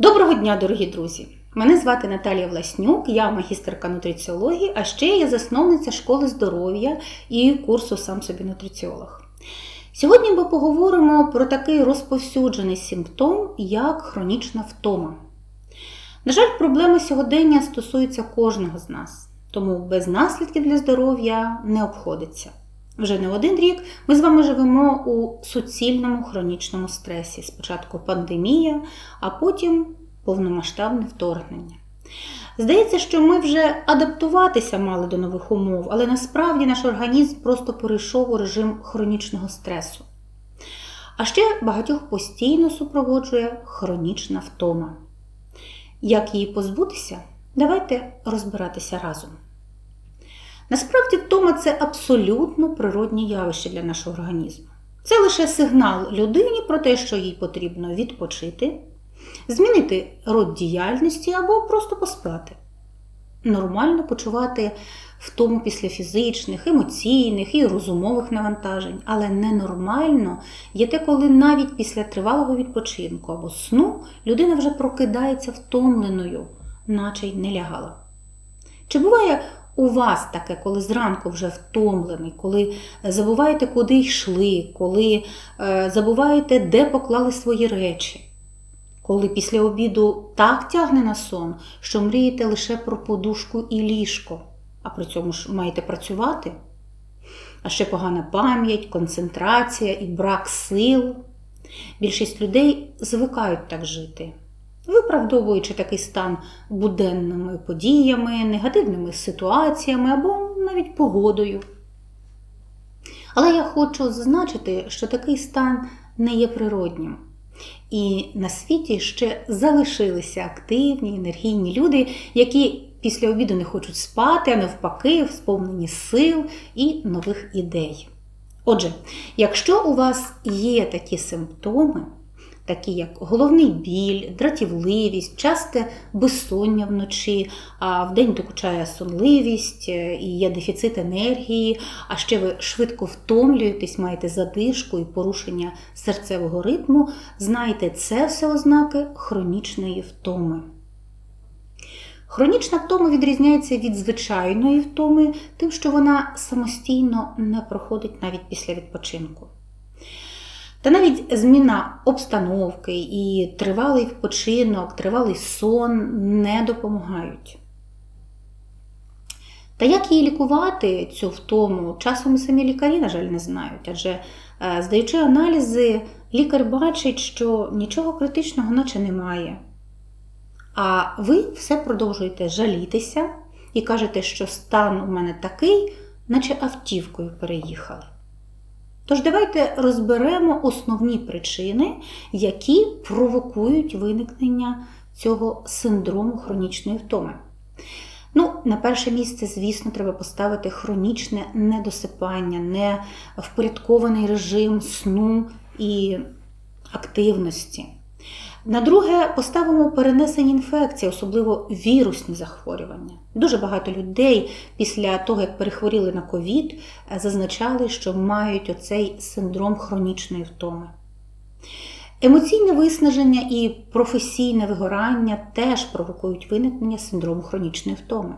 Доброго дня, дорогі друзі! Мене звати Наталія Власнюк, я магістерка нутриціології, а ще я засновниця школи здоров'я і курсу сам собі нутриціолог. Сьогодні ми поговоримо про такий розповсюджений симптом, як хронічна втома. На жаль, проблеми сьогодення стосуються кожного з нас, тому без наслідків для здоров'я не обходиться. Вже не один рік ми з вами живемо у суцільному хронічному стресі. Спочатку пандемія, а потім повномасштабне вторгнення. Здається, що ми вже адаптуватися мали до нових умов, але насправді наш організм просто перейшов у режим хронічного стресу. А ще багатьох постійно супроводжує хронічна втома. Як її позбутися, давайте розбиратися разом. Насправді, втома це абсолютно природні явище для нашого організму. Це лише сигнал людині про те, що їй потрібно відпочити, змінити род діяльності або просто поспати. Нормально почувати втому після фізичних, емоційних і розумових навантажень, але ненормально є те, коли навіть після тривалого відпочинку або сну людина вже прокидається втомленою, наче й не лягала. Чи буває у вас таке, коли зранку вже втомлений, коли забуваєте, куди йшли, коли е, забуваєте, де поклали свої речі? Коли після обіду так тягне на сон, що мрієте лише про подушку і ліжко, а при цьому ж маєте працювати? А ще погана пам'ять, концентрація і брак сил. Більшість людей звикають так жити, виправдовуючи такий стан буденними подіями, негативними ситуаціями або навіть погодою. Але я хочу зазначити, що такий стан не є природнім. І на світі ще залишилися активні, енергійні люди, які після обіду не хочуть спати, а навпаки, сповнені сил і нових ідей. Отже, якщо у вас є такі симптоми, такі як головний біль, дратівливість, часте безсоння вночі, а вдень докучає сонливість і є дефіцит енергії, а ще ви швидко втомлюєтесь, маєте задишку і порушення серцевого ритму, знайте, це все ознаки хронічної втоми. Хронічна втома відрізняється від звичайної втоми, тим, що вона самостійно не проходить навіть після відпочинку. Та навіть зміна обстановки і тривалий відпочинок, тривалий сон не допомагають. Та як її лікувати, цю втому, часом і самі лікарі, на жаль, не знають. Адже, здаючи аналізи, лікар бачить, що нічого критичного наче немає. А ви все продовжуєте жалітися і кажете, що стан у мене такий, наче автівкою переїхали. Тож давайте розберемо основні причини, які провокують виникнення цього синдрому хронічної втоми. Ну, на перше місце, звісно, треба поставити хронічне недосипання, невпорядкований режим сну і активності. На друге, поставимо перенесені інфекції, особливо вірусні захворювання. Дуже багато людей після того, як перехворіли на ковід, зазначали, що мають оцей синдром хронічної втоми. Емоційне виснаження і професійне вигорання теж провокують виникнення синдрому хронічної втоми.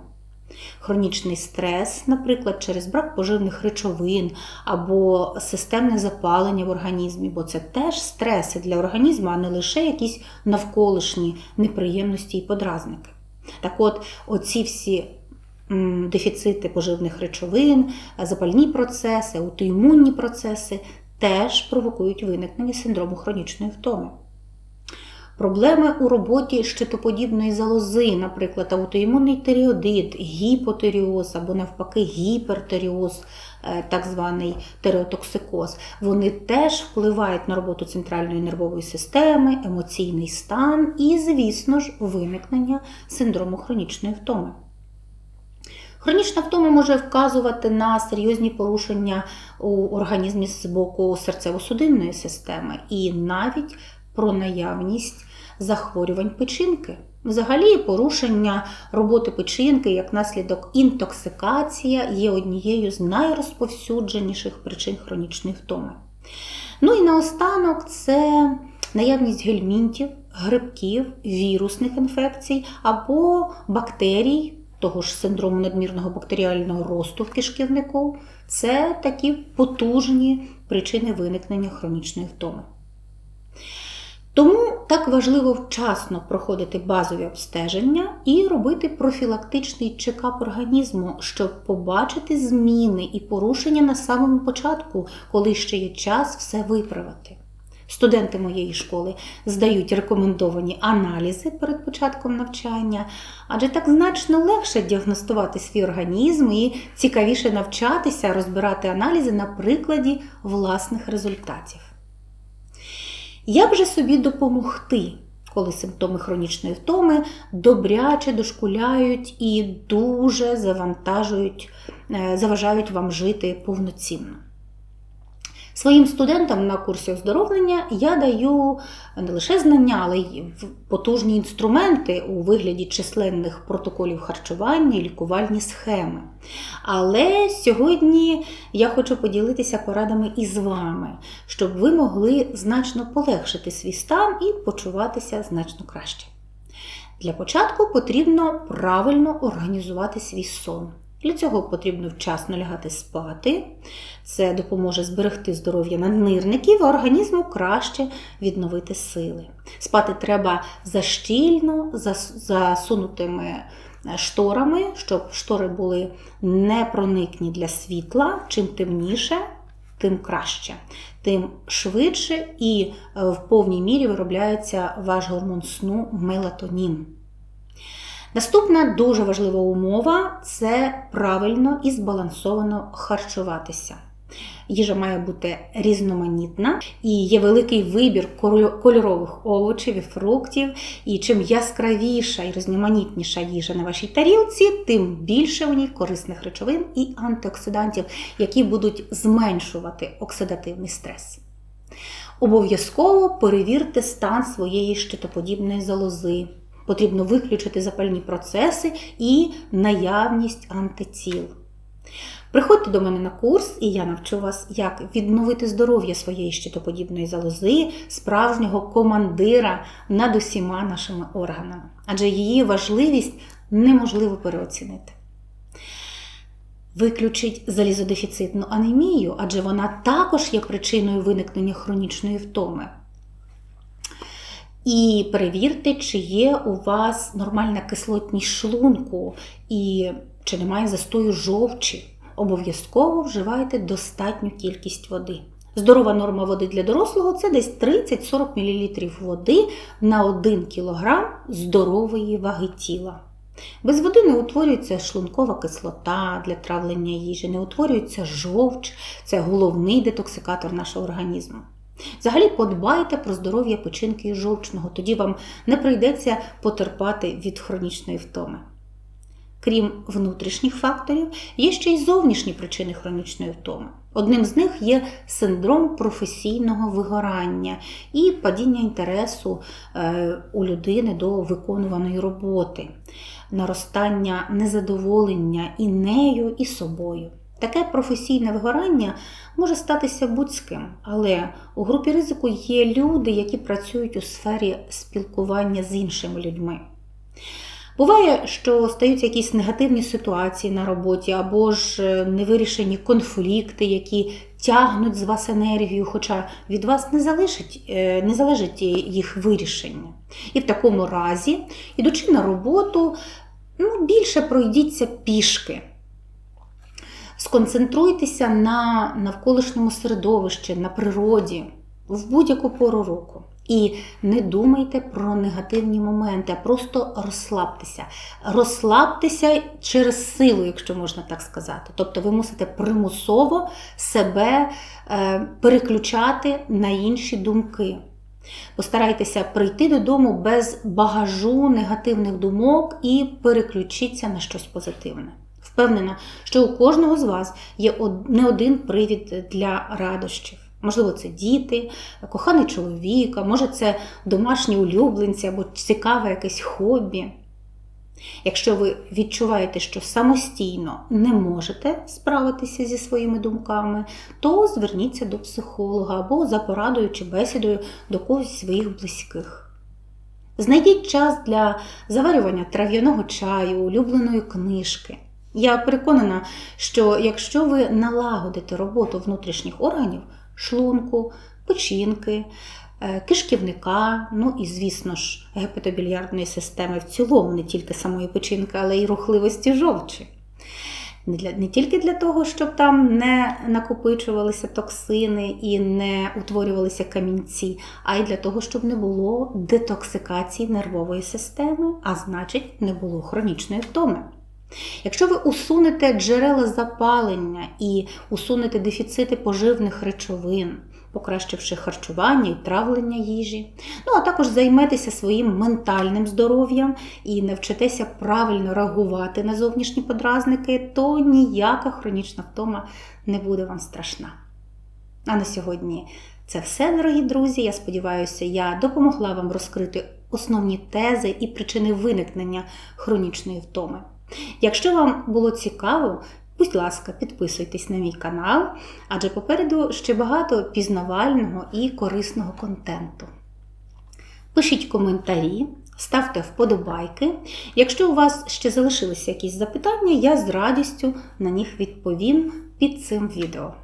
Хронічний стрес, наприклад, через брак поживних речовин або системне запалення в організмі, бо це теж стреси для організму, а не лише якісь навколишні неприємності і подразники. Так от, оці всі дефіцити поживних речовин, запальні процеси, аутоімунні процеси теж провокують виникнення синдрому хронічної втоми. Проблеми у роботі щитоподібної залози, наприклад, аутоімунний тиріодит, гіпотеріоз або навпаки гіпертеріоз, так званий тереотоксикоз, вони теж впливають на роботу центральної нервової системи, емоційний стан і, звісно ж, виникнення синдрому хронічної втоми. Хронічна втома може вказувати на серйозні порушення у організмі з боку серцево-судинної системи і навіть про наявність захворювань печінки. Взагалі, порушення роботи печінки як наслідок інтоксикація є однією з найрозповсюдженіших причин хронічної втоми. Ну і наостанок це наявність гельмінтів грибків, вірусних інфекцій або бактерій, того ж синдрому надмірного бактеріального росту в кишківнику. Це такі потужні причини виникнення хронічної втоми. Тому так важливо вчасно проходити базові обстеження і робити профілактичний чекап організму, щоб побачити зміни і порушення на самому початку, коли ще є час все виправити. Студенти моєї школи здають рекомендовані аналізи перед початком навчання, адже так значно легше діагностувати свій організм і цікавіше навчатися розбирати аналізи на прикладі власних результатів. Як же собі допомогти, коли симптоми хронічної втоми добряче дошкуляють і дуже завантажують, е, заважають вам жити повноцінно? Своїм студентам на курсі оздоровлення я даю не лише знання, але й потужні інструменти у вигляді численних протоколів харчування і лікувальні схеми. Але сьогодні я хочу поділитися порадами із вами, щоб ви могли значно полегшити свій стан і почуватися значно краще. Для початку потрібно правильно організувати свій сон. Для цього потрібно вчасно лягати спати. Це допоможе зберегти здоров'я наднирників, а організму краще відновити сили. Спати треба защільно, засунутими е, шторами, щоб штори були непроникні для світла. Чим темніше, тим краще, тим швидше і е, в повній мірі виробляється ваш гормон сну мелатонін. Наступна дуже важлива умова це правильно і збалансовано харчуватися. Їжа має бути різноманітна і є великий вибір кольорових овочів і фруктів. І чим яскравіша і різноманітніша їжа на вашій тарілці, тим більше у ній корисних речовин і антиоксидантів, які будуть зменшувати оксидативний стрес. Обов'язково перевірте стан своєї щитоподібної залози. Потрібно виключити запальні процеси і наявність антитіл. Приходьте до мене на курс, і я навчу вас, як відновити здоров'я своєї щитоподібної залози, справжнього командира над усіма нашими органами. Адже її важливість неможливо переоцінити. Виключить залізодефіцитну анемію, адже вона також є причиною виникнення хронічної втоми. І перевірте, чи є у вас нормальна кислотність шлунку і чи немає застою жовчі. Обов'язково вживайте достатню кількість води. Здорова норма води для дорослого це десь 30-40 мл води на 1 кг здорової ваги тіла. Без води не утворюється шлункова кислота для травлення їжі, не утворюється жовч, це головний детоксикатор нашого організму. Взагалі подбайте про здоров'я печінки і жовчного, тоді вам не прийдеться потерпати від хронічної втоми. Крім внутрішніх факторів, є ще й зовнішні причини хронічної втоми. Одним з них є синдром професійного вигорання і падіння інтересу е, у людини до виконуваної роботи, наростання незадоволення і нею, і собою. Таке професійне вигорання може статися будь-ким, але у групі ризику є люди, які працюють у сфері спілкування з іншими людьми. Буває, що стаються якісь негативні ситуації на роботі, або ж е, невирішені конфлікти, які тягнуть з вас енергію, хоча від вас не залежить, е, не залежить їх вирішення. І в такому разі, ідучи на роботу, ну, більше пройдіться пішки. Сконцентруйтеся на навколишньому середовищі, на природі в будь-яку пору року. І не думайте про негативні моменти, а просто розслабтеся. Розслабтеся через силу, якщо можна так сказати. Тобто ви мусите примусово себе е, переключати на інші думки. Постарайтеся прийти додому без багажу негативних думок і переключіться на щось позитивне. Впевнена, що у кожного з вас є не один привід для радощів. Можливо, це діти, коханий чоловік, а може це домашні улюбленці або цікаве якесь хобі. Якщо ви відчуваєте, що самостійно не можете справитися зі своїми думками, то зверніться до психолога або за порадою чи бесідою до когось своїх близьких. Знайдіть час для заварювання трав'яного чаю, улюбленої книжки. Я переконана, що якщо ви налагодите роботу внутрішніх органів, шлунку, печінки, е, кишківника, ну і, звісно ж, гепатобільярдної системи в цілому, не тільки самої печінки, але й рухливості жовчі. Не, для, не тільки для того, щоб там не накопичувалися токсини і не утворювалися камінці, а й для того, щоб не було детоксикації нервової системи, а значить, не було хронічної втоми. Якщо ви усунете джерела запалення і усунете дефіцити поживних речовин, покращивши харчування і травлення їжі, ну а також займетеся своїм ментальним здоров'ям і навчитеся правильно реагувати на зовнішні подразники, то ніяка хронічна втома не буде вам страшна. А на сьогодні це все, дорогі друзі. Я сподіваюся, я допомогла вам розкрити основні тези і причини виникнення хронічної втоми. Якщо вам було цікаво, будь ласка, підписуйтесь на мій канал, адже попереду ще багато пізнавального і корисного контенту. Пишіть коментарі, ставте вподобайки. Якщо у вас ще залишилися якісь запитання, я з радістю на них відповім під цим відео.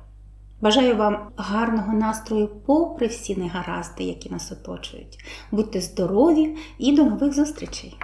Бажаю вам гарного настрою попри всі негаразди, які нас оточують. Будьте здорові і до нових зустрічей!